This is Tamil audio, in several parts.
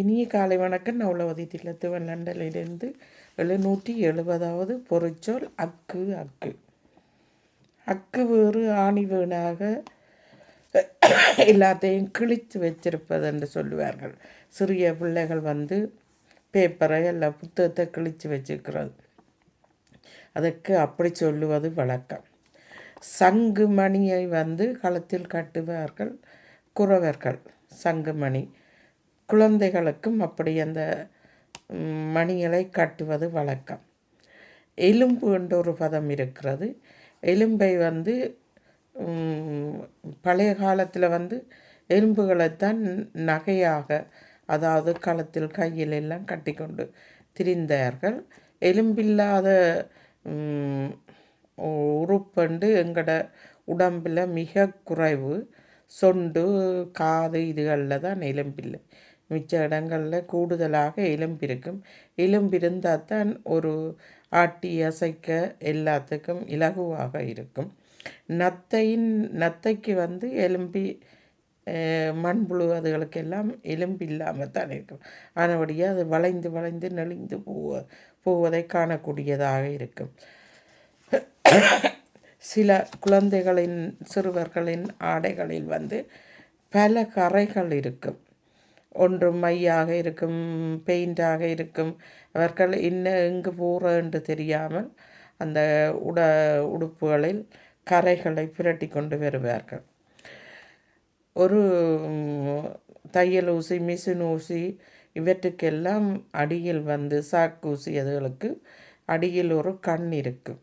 இனிய காலை வணக்கம். நவலவதி திலத்துவன் லண்டனிலிருந்து எழுநூற்றி எழுபதாவது பொறிச்சொல். அக்கு அக்கு. அக்கு வேறு ஆணி வேணாக எல்லாத்தையும் கிழித்து வச்சிருப்பது என்று சொல்லுவார்கள். சிறிய பிள்ளைகள் வந்து பேப்பரை எல்லாம் புத்தகத்தை கிழித்து வச்சுக்கிறது அதற்கு அப்படி சொல்லுவது வழக்கம். சங்கு மணியை வந்து களத்தில் கட்டுவார்கள் குறவர்கள். சங்குமணி குழந்தைகளுக்கும் அப்படி அந்த மணிகளை கட்டுவது வழக்கம். எலும்பு என்ற ஒரு பதம் இருக்கிறது. எலும்பை வந்து பழைய காலத்தில் வந்து எலும்புகளைத்தான் நகையாக அதாவது களத்தில் கையில் எல்லாம் கட்டி கொண்டு திரிந்தார்கள். எலும்பில்லாத உறுப்பண்டு எங்களோட உடம்பில் மிக குறைவு. சொண்டு காது இதுகளில் தான் எலும்பில்லை. மிச்ச இடங்களில் கூடுதலாக எலும்பிருக்கும். எலும்பிருந்தால் தான் ஒரு ஆட்டி அசைக்க எல்லாத்துக்கும் இலகுவாக இருக்கும். நத்தையின் நத்தைக்கு வந்து எலும்பி மண்புழு அதுகளுக்கெல்லாம் எலும்பு இல்லாமல் தான் இருக்கும். ஆனபடியாக அது வளைந்து வளைந்து நெளிந்து போவ போவதை காணக்கூடியதாக இருக்கும். சில குழந்தைகளின் சிறுவர்களின் ஆடைகளில் வந்து பல கரைகள் இருக்கும். ஒன்று மையாக இருக்கும் பெயிண்டாக இருக்கும். அவர்கள் இன்னும் எங்கு போகிற என்று தெரியாமல் அந்த உட உடுப்புகளில் கரைகளை புரட்டி கொண்டு வருவார்கள். ஒரு தையல் ஊசி மிஷின் ஊசி இவற்றுக்கெல்லாம் அடியில் வந்து சாக்கூசி அதுகளுக்கு அடியில் ஒரு கண் இருக்கும்.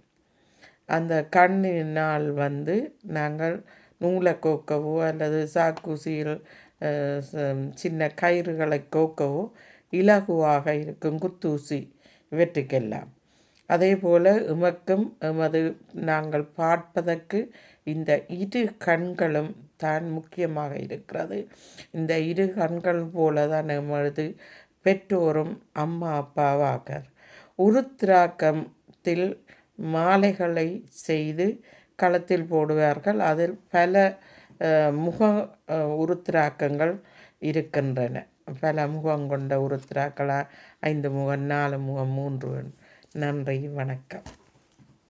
அந்த கண்ணினால் வந்து நாங்கள் நூலை கோக்கவோ அல்லது சாக்கூசியில் சின்ன கயிறுகளை கோக்கவோ இலகுவாக இருக்கும் குத்தூசி இவற்றுக்கெல்லாம். அதே போல் எமக்கும் எமது நாங்கள் பார்ப்பதற்கு இந்த இரு கண்களும் தான் முக்கியமாக இருக்கிறது. இந்த இரு கண்கள் போல தான் எமது பெற்றோரும் அம்மா அப்பாவாக உருத்திராக்கத்தில் மாலைகளை செய்து களத்தில் போடுவார்கள். அதில் பல முக உருத்திராக்கங்கள் இருக்கின்றன. பல முகம் கொண்ட உருத்திராக்களாக ஐந்து முகம் நாலு முகம் மூன்று நன்றி வணக்கம்.